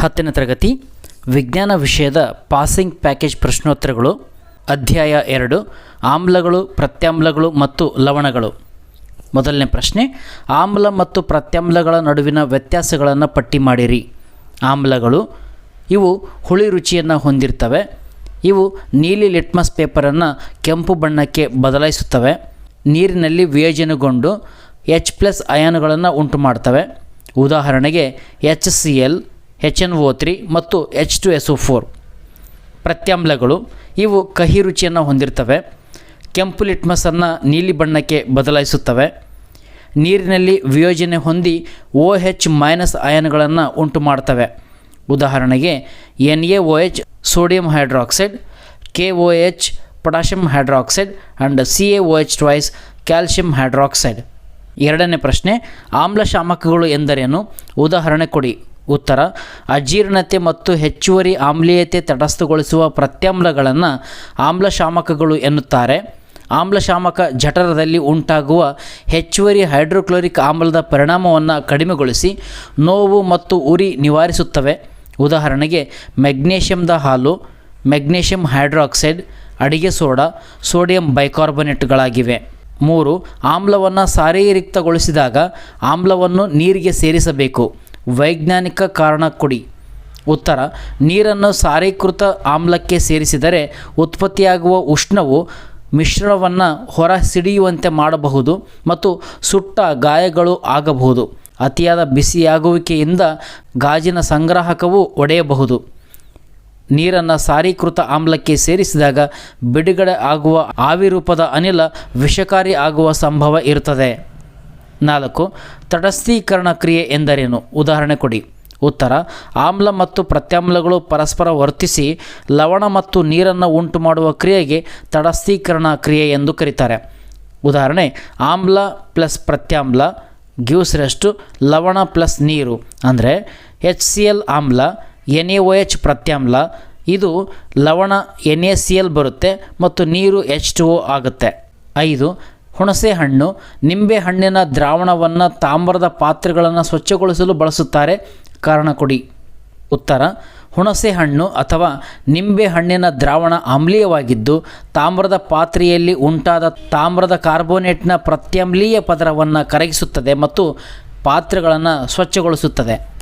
ಹತ್ತನೇ ತರಗತಿ, ವಿಜ್ಞಾನ ವಿಷಯದ ಪಾಸಿಂಗ್ ಪ್ಯಾಕೇಜ್ ಪ್ರಶ್ನೋತ್ತರಗಳು, ಅಧ್ಯಾಯ ಎರಡು, ಆಮ್ಲಗಳು, ಪ್ರತ್ಯಾಮ್ಲಗಳು ಮತ್ತು ಲವಣಗಳು. ಮೊದಲನೇ ಪ್ರಶ್ನೆ, ಆಮ್ಲ ಮತ್ತು ಪ್ರತ್ಯಾಮ್ಲಗಳ ನಡುವಿನ ವ್ಯತ್ಯಾಸಗಳನ್ನು ಪಟ್ಟಿ ಮಾಡಿರಿ. ಆಮ್ಲಗಳು, ಇವು ಹುಳಿ ರುಚಿಯನ್ನು ಹೊಂದಿರ್ತವೆ. ಇವು ನೀಲಿ ಲಿಟ್ಮಸ್ ಪೇಪರನ್ನು ಕೆಂಪು ಬಣ್ಣಕ್ಕೆ ಬದಲಾಯಿಸುತ್ತವೆ. ನೀರಿನಲ್ಲಿ ವಿಯೋಜನೆಗೊಂಡು ಎಚ್ ಪ್ಲಸ್ ಅಯಾನುಗಳನ್ನು ಉಂಟು ಮಾಡ್ತವೆ ಉದಾಹರಣೆಗೆ H C L H N O three ಮತ್ತು H two S O four. ಪ್ರತ್ಯಾಮ್ಲಗಳು ಇವು ಕಹಿ ರುಚಿಯನ್ನು ಹೊಂದಿರ್ತವೆ. ಕೆಂಪು ಲಿಟ್ಮಸನ್ನು ನೀಲಿ ಬಣ್ಣಕ್ಕೆ ಬದಲಾಯಿಸುತ್ತವೆ. ನೀರಿನಲ್ಲಿ ವಿಯೋಜನೆ ಹೊಂದಿ ಓ ಎಚ್ ಮೈನಸ್ ಅಯನ್ಗಳನ್ನು ಉಂಟು ಮಾಡ್ತವೆ ಉದಾಹರಣೆಗೆ, N A O H sodium hydroxide, K O H potassium hydroxide and C A O H twice calcium hydroxide. ಎರಡನೇ ಪ್ರಶ್ನೆ, ಆಮ್ಲಶಾಮಕಗಳು ಎಂದರೇನು? ಉದಾಹರಣೆ ಕೊಡಿ. ಉತ್ತರ, ಅಜೀರ್ಣತೆ ಮತ್ತು ಹೆಚ್ಚುವರಿ ಆಮ್ಲೀಯತೆ ತಟಸ್ಥಗೊಳಿಸುವ ಪ್ರತ್ಯಾಮ್ಲಗಳನ್ನು ಆಮ್ಲಶಾಮಕಗಳು ಎನ್ನುತ್ತಾರೆ. ಆಮ್ಲಶಾಮಕ ಜಠರದಲ್ಲಿ ಉಂಟಾಗುವ ಹೆಚ್ಚುವರಿ ಹೈಡ್ರೋಕ್ಲೋರಿಕ್ ಆಮ್ಲದ ಪರಿಣಾಮವನ್ನು ಕಡಿಮೆಗೊಳಿಸಿ ನೋವು ಮತ್ತು ಉರಿ ನಿವಾರಿಸುತ್ತವೆ. ಉದಾಹರಣೆಗೆ, ಮೆಗ್ನೇಷಿಯಂದ ಹಾಲು, ಮೆಗ್ನೇಷಿಯಂ ಹೈಡ್ರಾಕ್ಸೈಡ್, ಅಡಿಗೆ ಸೋಡಾ, ಸೋಡಿಯಂ ಬೈಕಾರ್ಬೊನೇಟ್ಗಳಾಗಿವೆ. ಮೂರು, ಆಮ್ಲವನ್ನು ಸಾರೀರಿಕ್ತಗೊಳಿಸಿದಾಗ ಆಮ್ಲವನ್ನು ನೀರಿಗೆ ಸೇರಿಸಬೇಕು. ವೈಜ್ಞಾನಿಕ ಕಾರಣ ಕೊಡಿ. ಉತ್ತರ, ನೀರನ್ನು ಸಾರೀಕೃತ ಆಮ್ಲಕ್ಕೆ ಸೇರಿಸಿದರೆ ಉತ್ಪತ್ತಿಯಾಗುವ ಉಷ್ಣವು ಮಿಶ್ರಣವನ್ನು ಹೊರ ಸಿಡಿಯುವಂತೆ ಮಾಡಬಹುದು ಮತ್ತು ಸುಟ್ಟ ಗಾಯಗಳು ಆಗಬಹುದು. ಅತಿಯಾದ ಬಿಸಿಯಾಗುವಿಕೆಯಿಂದ ಗಾಜಿನ ಸಂಗ್ರಾಹಕವು ಒಡೆಯಬಹುದು. ನೀರನ್ನು ಸಾರೀಕೃತ ಆಮ್ಲಕ್ಕೆ ಸೇರಿಸಿದಾಗ ಬಿಡುಗಡೆ ಆಗುವ ಆವಿರೂಪದ ಅನಿಲ ವಿಷಕಾರಿ ಆಗುವ ಸಂಭವ ಇರುತ್ತದೆ ನಾಲ್ಕು, ತಟಸ್ಥೀಕರಣ ಕ್ರಿಯೆ ಎಂದರೇನು? ಉದಾಹರಣೆ ಕೊಡಿ. ಉತ್ತರ, ಆಮ್ಲ ಮತ್ತು ಪ್ರತ್ಯಾಮ್ಲಗಳು ಪರಸ್ಪರ ವರ್ತಿಸಿ ಲವಣ ಮತ್ತು ನೀರನ್ನು ಉಂಟು ಮಾಡುವ ಕ್ರಿಯೆಗೆ ತಟಸ್ಥೀಕರಣ ಕ್ರಿಯೆ ಎಂದು ಕರೀತಾರೆ. ಉದಾಹರಣೆ, ಆಮ್ಲ ಪ್ಲಸ್ ಪ್ರತ್ಯಾಮ್ಲ ಗ್ಯೂಸ್ ರೆಸ್ಟು ಲವಣ ಪ್ಲಸ್ ನೀರು. ಅಂದರೆ, ಎಚ್ ಸಿ ಎಲ್ ಆಮ್ಲ, ಎನ್ ಎ ಒ ಎಚ್ ಪ್ರತ್ಯಾಮ್ಲ, ಇದು ಲವಣ ಎನ್ ಎ ಸಿ ಎಲ್ ಬರುತ್ತೆ ಮತ್ತು ನೀರು ಎಚ್ ಟು ಒ ಆಗುತ್ತೆ. ಐದು ಹುಣಸೆ ಹಣ್ಣು, ನಿಂಬೆ ಹಣ್ಣಿನ ದ್ರಾವಣವನ್ನು ತಾಮ್ರದ ಪಾತ್ರೆಗಳನ್ನು ಸ್ವಚ್ಛಗೊಳಿಸಲು ಬಳಸುತ್ತಾರೆ. ಕಾರಣ ಕೊಡಿ. ಉತ್ತರ, ಹುಣಸೆ ಹಣ್ಣು ಅಥವಾ ನಿಂಬೆ ಹಣ್ಣಿನ ದ್ರಾವಣ ಆಮ್ಲೀಯವಾಗಿದ್ದು, ತಾಮ್ರದ ಪಾತ್ರೆಯಲ್ಲಿ ಉಂಟಾದ ತಾಮ್ರದ ಕಾರ್ಬೋನೇಟ್ನ ಪ್ರತ್ಯಾಮ್ಲೀಯ ಪದರವನ್ನು ಕರಗಿಸುತ್ತದೆ ಮತ್ತು ಪಾತ್ರೆಗಳನ್ನು ಸ್ವಚ್ಛಗೊಳಿಸುತ್ತದೆ.